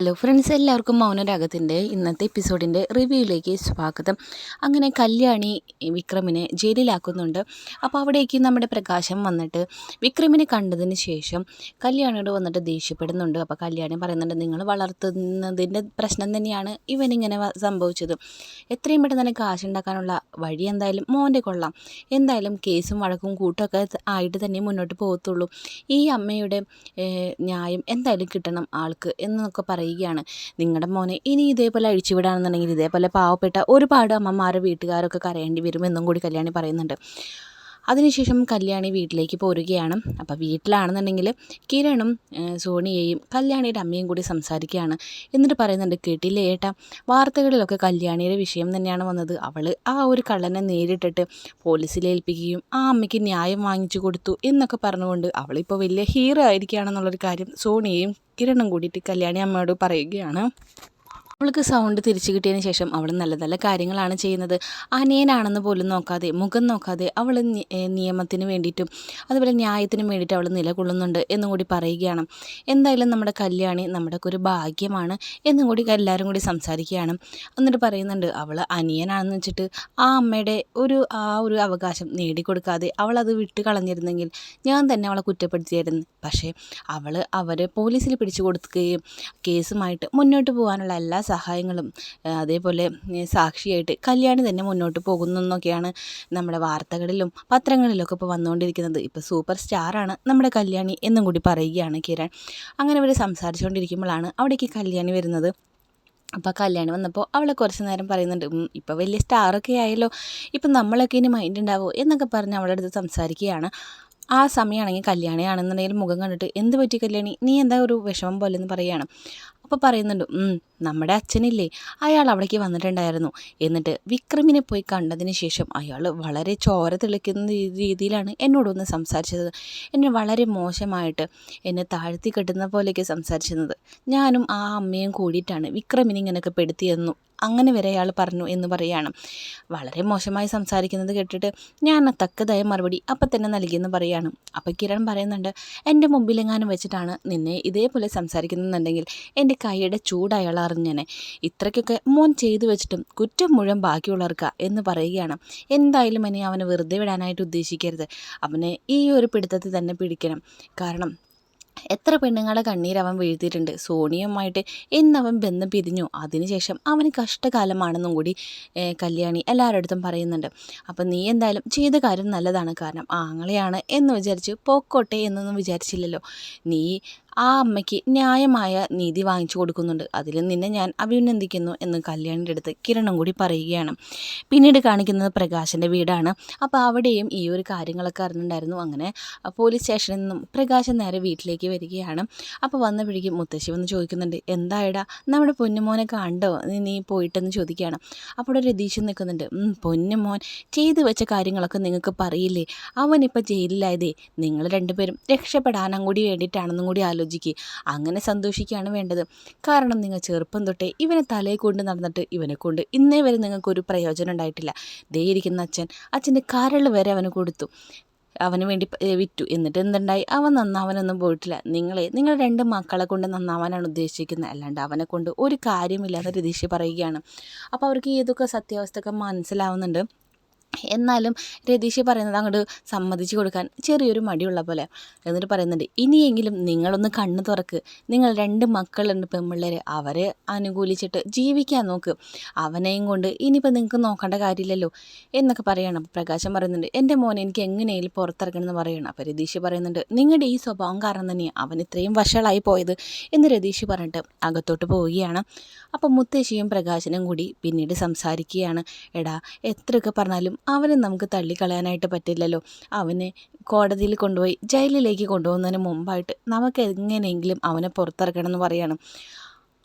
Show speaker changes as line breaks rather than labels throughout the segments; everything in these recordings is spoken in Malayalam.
ഹലോ ഫ്രണ്ട്സ് എല്ലാവർക്കും മൗനരാഗത്തിന്റെ ഇന്നത്തെ എപ്പിസോഡിന്റെ റിവ്യൂയിലേക്ക് സ്വാഗതം. അങ്ങനെ കല്യാണി വിക്രമിനെ ജയിലിലാക്കുന്നുണ്ട്. അപ്പോൾ അവിടേക്ക് നമ്മുടെ പ്രകാശം വന്നിട്ട് വിക്രമിനെ കണ്ടതിന് ശേഷം കല്യാണിയോട് വന്നിട്ട് ദേഷ്യപ്പെടുന്നുണ്ട്. അപ്പോൾ കല്യാണി പറയുന്നുണ്ട് നിങ്ങൾ വളർത്തുന്നതിന്റെ പ്രശ്നം തന്നെയാണ് ഇവനിങ്ങനെ സംഭവിച്ചത്. എത്രയും പെട്ടെന്ന് തന്നെ കാശുണ്ടാക്കാനുള്ള വഴി എന്തായാലും മോന്റെ കൊള്ളാം. എന്തായാലും കേസും വഴക്കും കൂട്ടൊക്കെ ആയിട്ട് തന്നെ മുന്നോട്ട് പോകത്തുള്ളൂ. ഈ അമ്മയുടെ ന്യായം എന്തായാലും കിട്ടണം ആൾക്ക് എന്നൊക്കെ പറയുകയാണ്. നിങ്ങളുടെ മോനെ ഇനി ഇതേപോലെ അഴിച്ചുവിടാണെന്നുണ്ടെങ്കിൽ ഇതേപോലെ പാവപ്പെട്ട ഒരുപാട് അമ്മമാരെ വീട്ടുകാരൊക്കെ കരയേണ്ടി വരുമെന്നും കൂടി കല്യാണി പറയുന്നുണ്ട്. അതിനുശേഷം കല്യാണി വീട്ടിലേക്ക് പോരുകയാണ്. അപ്പോൾ വീട്ടിലാണെന്നുണ്ടെങ്കിൽ കിരണും സോണിയയും കല്യാണിയുടെ അമ്മയും കൂടി സംസാരിക്കുകയാണ്. എന്നിട്ട് പറയുന്നുണ്ട് കേട്ടില്ലേ ഏട്ടാ വാർത്തകളിലൊക്കെ കല്യാണിയുടെ വിഷയം തന്നെയാണ് വന്നത്. അവൾ ആ ഒരു കള്ളനെ നേരിട്ടിട്ട് പോലീസിൽ ഏൽപ്പിക്കുകയും ആ അമ്മയ്ക്ക് ന്യായം വാങ്ങിച്ചു കൊടുത്തു എന്നൊക്കെ പറഞ്ഞുകൊണ്ട് അവളിപ്പോൾ വലിയ ഹീറോ ആയിരിക്കുകയാണെന്നുള്ളൊരു കാര്യം സോണിയയും കിരണും കൂടിയിട്ട് കല്യാണി അമ്മയോട് പറയുകയാണ്. അവൾക്ക് സൗണ്ട് തിരിച്ചു കിട്ടിയതിന് ശേഷം അവൾ നല്ല നല്ല കാര്യങ്ങളാണ് ചെയ്യുന്നത്. അനിയനാണെന്ന് പോലും നോക്കാതെ മുഖം നോക്കാതെ അവൾ നിയമത്തിന് വേണ്ടിയിട്ടും അതുപോലെ ന്യായത്തിനും വേണ്ടിയിട്ട് അവൾ നിലകൊള്ളുന്നുണ്ട് എന്നും കൂടി പറയുകയാണ്. എന്തായാലും നമ്മുടെ കല്യാണി നമ്മുടെ ഒരു ഭാഗ്യമാണ് എന്നും കൂടി എല്ലാവരും കൂടി സംസാരിക്കുകയാണ്. എന്നിട്ട് പറയുന്നുണ്ട് അവൾ അനിയനാണെന്ന് വെച്ചിട്ട് ആ അമ്മയുടെ ഒരു ആ ഒരു അവകാശം നേടിക്കൊടുക്കാതെ അവൾ അത് വിട്ട് കളഞ്ഞിരുന്നെങ്കിൽ ഞാൻ തന്നെ അവളെ കുറ്റപ്പെടുത്തിയായിരുന്നു. പക്ഷേ അവൾ അവരെ പോലീസിൽ പിടിച്ചു കൊടുക്കുകയും കേസുമായിട്ട് മുന്നോട്ട് പോകാനുള്ള എല്ലാ സഹായങ്ങളും അതേപോലെ സാക്ഷിയായിട്ട് കല്യാണി തന്നെ മുന്നോട്ട് പോകുന്നു എന്നൊക്കെയാണ് നമ്മുടെ വാർത്തകളിലും പത്രങ്ങളിലൊക്കെ ഇപ്പോൾ വന്നുകൊണ്ടിരിക്കുന്നത്. ഇപ്പോൾ സൂപ്പർ സ്റ്റാറാണ് നമ്മുടെ കല്യാണി എന്നും കൂടി പറയുകയാണ് കിരൺ. അങ്ങനെ ഇവർ സംസാരിച്ചുകൊണ്ടിരിക്കുമ്പോഴാണ് അവിടേക്ക് കല്യാണി വരുന്നത്. അപ്പോൾ കല്യാണി വന്നപ്പോൾ അവളെ കുറച്ച് നേരം പറയുന്നുണ്ട് "ഉം, ഇപ്പോൾ വലിയ സ്റ്റാറൊക്കെ ആയല്ലോ ഇപ്പം നമ്മളൊക്കെ ഇനി മൈൻഡ് ഉണ്ടാവുമോ എന്നൊക്കെ പറഞ്ഞ് അവളുടെ അടുത്ത് സംസാരിക്കുകയാണ്. ആ സമയമാണെങ്കിൽ കല്യാണിയാണെന്നുണ്ടെങ്കിൽ മുഖം കണ്ടിട്ട് എന്ത് പറ്റി കല്യാണി? നീ എന്താ ഒരു വിഷമം പോലെ എന്ന് പറയുകയാണ് അപ്പോൾ പറയുന്നുണ്ട് നമ്മുടെ അച്ഛനില്ലേ. അയാൾ അവിടേക്ക് വന്നിട്ടുണ്ടായിരുന്നു. എന്നിട്ട് വിക്രമിനെ പോയി കണ്ടതിന് ശേഷം അയാൾ വളരെ ചോര തെളിക്കുന്ന രീതിയിലാണ് എന്നോടൊന്ന് സംസാരിച്ചത്. എന്നെ വളരെ മോശമായിട്ട് എന്നെ താഴ്ത്തി കെട്ടുന്ന പോലെയൊക്കെ സംസാരിച്ചിരുന്നത്. ഞാനും ആ അമ്മയും കൂടിയിട്ടാണ് വിക്രമിനെ ഇങ്ങനെയൊക്കെ പെടുത്തിയെന്നു അങ്ങനെ വരെ അയാൾ പറഞ്ഞു എന്ന് പറയുകയാണ് വളരെ മോശമായി സംസാരിക്കുന്നത് കേട്ടിട്ട് ഞാൻ തക്കതായ മറുപടി അപ്പം തന്നെ നൽകിയെന്ന് പറയുകയാണ് അപ്പോൾ കിരൺ പറയുന്നുണ്ട് എന്റെ മുമ്പിലെങ്ങാനും വെച്ചിട്ടാണ് നിന്നെ ഇതേപോലെ സംസാരിക്കുന്നുണ്ടെങ്കിൽ എന്റെ കൈയുടെ ചൂട് അയാൾ അറിഞ്ഞേനെ. ഇത്രയ്ക്കൊക്കെ മോൻ ചെയ്തു വെച്ചിട്ടും കുറ്റം മുഴുവൻ ബാക്കിയുള്ളവർക്ക എന്ന് പറയുകയാണ്. എന്തായാലും ഇനി അവനെ വെറുതെ വിടാനായിട്ട് ഉദ്ദേശിക്കരുത്. അവനെ ഈ ഒരു പിടുത്തത്തിൽ തന്നെ പിടിക്കണം. കാരണം എത്ര പെണ്ണുങ്ങളെ അവൻ വീഴ്ത്തിയിട്ടുണ്ട്. സോണിയുമായിട്ട് എന്നവൻ ബന്ധം പിരിഞ്ഞു. അതിനുശേഷം അവന് കഷ്ടകാലമാണെന്നും കൂടി കല്യാണി എല്ലാവരുടെ അടുത്തും പറയുന്നുണ്ട്. അപ്പം നീ എന്തായാലും ചെയ്ത കാര്യം നല്ലതാണ്. കാരണം ആങ്ങളെയാണ് എന്ന് വിചാരിച്ച് പോക്കോട്ടെ എന്നൊന്നും വിചാരിച്ചില്ലല്ലോ. നീ ആ അമ്മയ്ക്ക് ന്യായമായ നീതി വാങ്ങിച്ചു കൊടുക്കുന്നുണ്ട്. അതിൽ നിന്നെ ഞാൻ അഭിനന്ദിക്കുന്നു എന്ന് കല്യാണിന്റെ അടുത്ത് കിരണം കൂടി പറയുകയാണ്. പിന്നീട് കാണിക്കുന്നത് പ്രകാശിന്റെ വീടാണ്. അപ്പോൾ അവിടെയും ഈ ഒരു കാര്യങ്ങളൊക്കെ അറിഞ്ഞിട്ടുണ്ടായിരുന്നു. അങ്ങനെ പോലീസ് സ്റ്റേഷനിൽ നിന്നും പ്രകാശൻ നേരെ വീട്ടിലേക്ക് വരികയാണ്. അപ്പോൾ വന്നപ്പോഴേക്കും മുത്തശ്ശി വന്ന് ചോദിക്കുന്നുണ്ട് എന്തായടാ? നമ്മുടെ പൊന്നുമോനെ കണ്ടോ? നീ- പോയിട്ടെന്ന് ചോദിക്കുകയാണ്. അപ്പോൾ രതീശൻ നിൽക്കുന്നുണ്ട് പൊന്നുമോൻ ചെയ്തു വെച്ച കാര്യങ്ങളൊക്കെ നിങ്ങൾക്ക് പറയില്ലേ? അവനിപ്പോൾ ജയിലിലായതേ നിങ്ങൾ രണ്ടുപേരും രക്ഷപ്പെടാനും കൂടി വേണ്ടിയിട്ടാണെന്നും കൂടി ആലോചിക്കുക അങ്ങനെ സന്തോഷിക്കുകയാണ് വേണ്ടത്. കാരണം നിങ്ങൾ ചെറുപ്പം തൊട്ടേ ഇവനെ തലയെ കൊണ്ട് നടന്നിട്ട് ഇവനെ കൊണ്ട് ഇന്നേ വരെ നിങ്ങൾക്കൊരു പ്രയോജനം ഉണ്ടായിട്ടില്ല. ദേ ഇരിക്കുന്ന അച്ഛൻ. അച്ഛന്റെ കരൾ വരെ അവന് കൊടുത്തു. അവന് വേണ്ടി വിറ്റു. എന്നിട്ട് എന്തുണ്ടായി? അവൻ നന്നാവാനൊന്നും പോയിട്ടില്ല. നിങ്ങളെ നിങ്ങൾ രണ്ട് മക്കളെ കൊണ്ട് നന്നാവാനാണ് ഉദ്ദേശിക്കുന്നത്. അല്ലാണ്ട് അവനെ കൊണ്ട് ഒരു കാര്യമില്ലാത്ത രതീഷ് പറയുകയാണ്. അപ്പോൾ അവർക്ക് ഏതൊക്കെ സത്യാവസ്ഥയൊക്കെ മനസ്സിലാവുന്നുണ്ട്? എന്നാലും രതീഷ് പറയുന്നത് അങ്ങോട്ട് സമ്മതിച്ചു കൊടുക്കാൻ ചെറിയൊരു മടിയുള്ള പോലെ എന്നിട്ട് പറയുന്നുണ്ട് ഇനിയെങ്കിലും നിങ്ങളൊന്ന് കണ്ണു തുറക്ക്. നിങ്ങൾ രണ്ട് മക്കളുണ്ട് പെൺപിള്ളേർ അവരെ അനുകൂലിച്ചിട്ട് ജീവിക്കാൻ നോക്ക്. അവനെയും കൊണ്ട് ഇനിയിപ്പോൾ നിങ്ങൾക്ക് നോക്കേണ്ട കാര്യമില്ലല്ലോ എന്നൊക്കെ പറയണം. പ്രകാശം പറയുന്നുണ്ട് എന്റെ മോനെ എനിക്ക് എങ്ങനെയും പുറത്തിറക്കണം എന്ന് പറയണം. അപ്പോൾ രതീഷ് പറയുന്നുണ്ട് നിങ്ങളുടെ ഈ സ്വഭാവം കാരണം തന്നെയാണ് അവൻ ഇത്രയും വഷളായി പോയത് എന്ന് രതീഷ് പറഞ്ഞിട്ട് അകത്തോട്ട് പോവുകയാണ്. അപ്പോൾ മുത്തശ്ശിയും പ്രകാശനും കൂടി പിന്നീട് സംസാരിക്കുകയാണ്. എടാ എത്രയൊക്കെ പറഞ്ഞാലും അവനെ നമുക്ക് തള്ളിക്കളയാനായിട്ട് പറ്റില്ലല്ലോ. അവനെ കോടതിയിൽ കൊണ്ടുപോയി ജയിലിലേക്ക് കൊണ്ടുപോകുന്നതിന് മുമ്പായിട്ട് നമുക്ക് എങ്ങനെയെങ്കിലും അവനെ പുറത്തിറക്കണം എന്ന് പറയണം.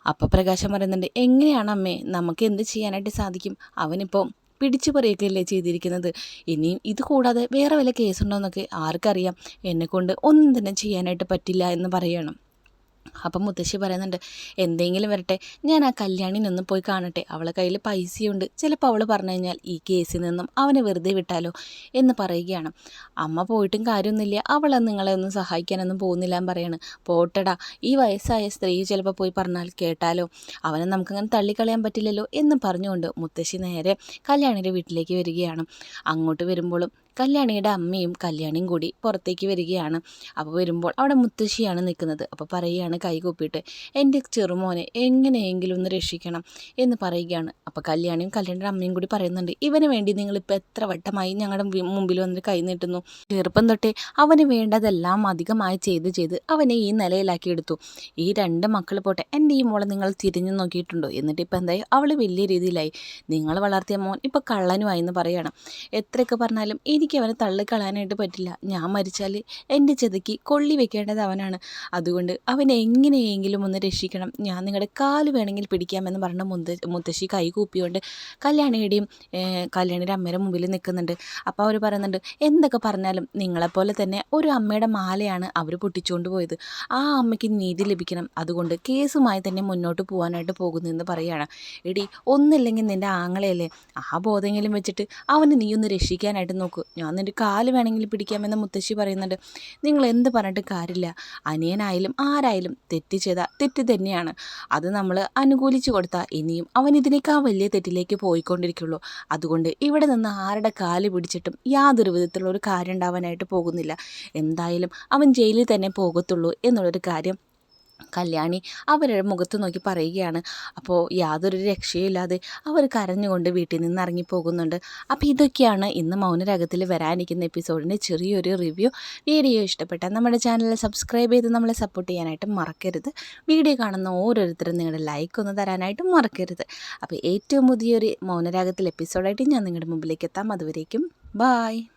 അപ്പോൾ പ്രകാശം പറയുന്നുണ്ട് എങ്ങനെയാണ് അമ്മേ നമുക്ക് എന്ത് ചെയ്യാനായിട്ട് സാധിക്കും? അവനിപ്പോൾ പിടിച്ചു പറയുകയല്ലേ ചെയ്തിരിക്കുന്നത്. ഇനിയും ഇത് കൂടാതെ വേറെ വല്ല കേസുണ്ടോ എന്നൊക്കെ ആർക്കറിയാം. എന്നെക്കൊണ്ട് ഒന്നും തന്നെ ചെയ്യാനായിട്ട് പറ്റില്ല എന്ന് പറയണം. അപ്പം മുത്തശ്ശി പറയുന്നുണ്ട് എന്തെങ്കിലും വരട്ടെ ഞാൻ ആ കല്യാണിനൊന്ന് പോയി കാണട്ടെ. അവളെ കയ്യിൽ പൈസയുണ്ട്. ചിലപ്പോൾ അവൾ പറഞ്ഞു കഴിഞ്ഞാൽ ഈ കേസിൽ നിന്നും അവനെ വെറുതെ വിട്ടാലോ എന്ന് പറയുകയാണ്. അമ്മ പോയിട്ടും കാര്യമൊന്നുമില്ല. അവളെ നിങ്ങളെ ഒന്നും സഹായിക്കാനൊന്നും പോകുന്നില്ല എന്ന് പറയാണ്. പോട്ടടാ ഈ വയസ്സായ സ്ത്രീ ചിലപ്പോൾ പോയി പറഞ്ഞാൽ കേട്ടാലോ? അവനെ നമുക്കങ്ങനെ തള്ളിക്കളയാൻ പറ്റില്ലല്ലോ എന്ന് പറഞ്ഞുകൊണ്ട് മുത്തശ്ശി നേരെ കല്യാണിയുടെ വീട്ടിലേക്ക് വരികയാണ്. അങ്ങോട്ട് വരുമ്പോഴും കല്യാണിയുടെ അമ്മയും കല്യാണിയും കൂടി പുറത്തേക്ക് വരികയാണ്. അപ്പോൾ വരുമ്പോൾ അവിടെ മുത്തശ്ശിയാണ് നിൽക്കുന്നത്. അപ്പോൾ പറയുകയാണ് കൈകൂപ്പിയിട്ട് എന്റെ ചെറുമോനെ എങ്ങനെയെങ്കിലും ഒന്ന് രക്ഷിക്കണം എന്ന് പറയുകയാണ്. അപ്പോൾ കല്യാണിയും കല്യാണിയുടെ അമ്മയും കൂടി പറയുന്നുണ്ട് ഇവന് വേണ്ടി നിങ്ങളിപ്പോൾ എത്ര വട്ടമായി ഞങ്ങളുടെ മുമ്പിൽ വന്നിട്ട് കൈ നീട്ടുന്നു. ചെറുപ്പം തൊട്ടേ അവന് വേണ്ടതെല്ലാം അധികമായി ചെയ്ത് ചെയ്ത് അവനെ ഈ നിലയിലാക്കി എടുത്തു. ഈ രണ്ട് മക്കൾ പോട്ടെ എന്റെ ഈ മോളെ നിങ്ങൾ തിരിഞ്ഞു നോക്കിയിട്ടുണ്ടോ? എന്നിട്ട് ഇപ്പോൾ എന്തായി? അവൾ വലിയ രീതിയിലായി. നിങ്ങൾ വളർത്തിയ മോൻ ഇപ്പോൾ കള്ളനുമായി എന്ന് പറയണം എത്രയൊക്കെ പറഞ്ഞാലും എനിക്ക് അവനെ തള്ളിക്കളയാനായിട്ട് പറ്റില്ല. ഞാൻ മരിച്ചാൽ എന്റെ ചെതയ്ക്ക് കൊള്ളി വെക്കേണ്ടത് അവനാണ്. അതുകൊണ്ട് അവനെ എങ്ങനെയെങ്കിലും ഒന്ന് രക്ഷിക്കണം. ഞാൻ നിങ്ങളുടെ കാൽ വേണമെങ്കിൽ പിടിക്കാമെന്ന് പറഞ്ഞ മുത്ത മുത്തശ്ശി കൈ കൂപ്പിയോണ്ട് കല്യാണിയുടെയും കല്യാണിയുടെ അമ്മയുടെ മുമ്പിൽ നിൽക്കുന്നുണ്ട് അപ്പോൾ അവർ പറയുന്നുണ്ട് എന്തൊക്കെ പറഞ്ഞാലും നിങ്ങളെപ്പോലെ തന്നെ ഒരു അമ്മയുടെ മാലയാണ് അവർ പൊട്ടിച്ചുകൊണ്ട് പോയത്. ആ അമ്മയ്ക്ക് നീതി ലഭിക്കണം. അതുകൊണ്ട് കേസുമായി തന്നെ മുന്നോട്ട് പോകാനായിട്ട് പോകുന്നതെന്ന് പറയുകയാണ് എടി ഒന്നില്ലെങ്കിൽ നിന്റെ ആങ്ങളെയല്ലേ? ആ ബോധമെങ്കിലും വെച്ചിട്ട് അവനെ നീ ഒന്ന് രക്ഷിക്കാനായിട്ട് നോക്കൂ. ഞാൻ നിന്റെ കാൽ വേണമെങ്കിൽ പിടിക്കാമെന്ന് മുത്തശ്ശി പറയുന്നുണ്ട്. നിങ്ങൾ എന്ത് പറഞ്ഞിട്ട് കാര്യമില്ല. അനിയനായാലും ആരായാലും തെറ്റ് ചെയ്താൽ തെറ്റ് തന്നെയാണ്. അത് നമ്മൾ അനുകൂലിച്ച് കൊടുത്താൽ ഇനിയും അവൻ ഇതിനേക്കാൾ വലിയ തെറ്റിലേക്ക് പോയിക്കൊണ്ടിരിക്കുള്ളൂ. അതുകൊണ്ട് ഇവിടെ നിന്ന് ആരുടെ കാൽ പിടിച്ചിട്ടും യാതൊരു വിധത്തിലുള്ള ഒരു കാര്യം ഉണ്ടാവാനായിട്ട് പോകുന്നില്ല. എന്തായാലും അവൻ ജയിലിൽ തന്നെ പോകത്തുള്ളൂ എന്നുള്ളൊരു കാര്യം കല്യാണി അവരുടെ മുഖത്ത് നോക്കി പറയുകയാണ് അപ്പോൾ യാതൊരു രക്ഷയില്ലാതെ അവർ കരഞ്ഞുകൊണ്ട് വീട്ടിൽ നിന്ന് ഇറങ്ങി പോകുന്നുണ്ട് അപ്പോൾ ഇതൊക്കെയാണ് ഇന്ന് മൗനരാഗത്തിൽ വരാനിരിക്കുന്ന എപ്പിസോഡിന്റെ ചെറിയൊരു റിവ്യൂ. വീഡിയോ ഇഷ്ടപ്പെട്ടാൽ നമ്മുടെ ചാനൽ സബ്സ്ക്രൈബ് ചെയ്ത് നമ്മളെ സപ്പോർട്ട് ചെയ്യാനായിട്ട് മറക്കരുത്. വീഡിയോ കാണുന്ന ഓരോരുത്തരും നിങ്ങളുടെ ലൈക്ക് ഒന്ന് തരാനായിട്ട് മറക്കരുത്. അപ്പോൾ ഏറ്റവും പുതിയൊരു മൗനരാഗത്തിൽ എപ്പിസോഡായിട്ട് ഞാൻ നിങ്ങളുടെ മുമ്പിലേക്ക് എത്താം. അതുവരേക്കും ബായ്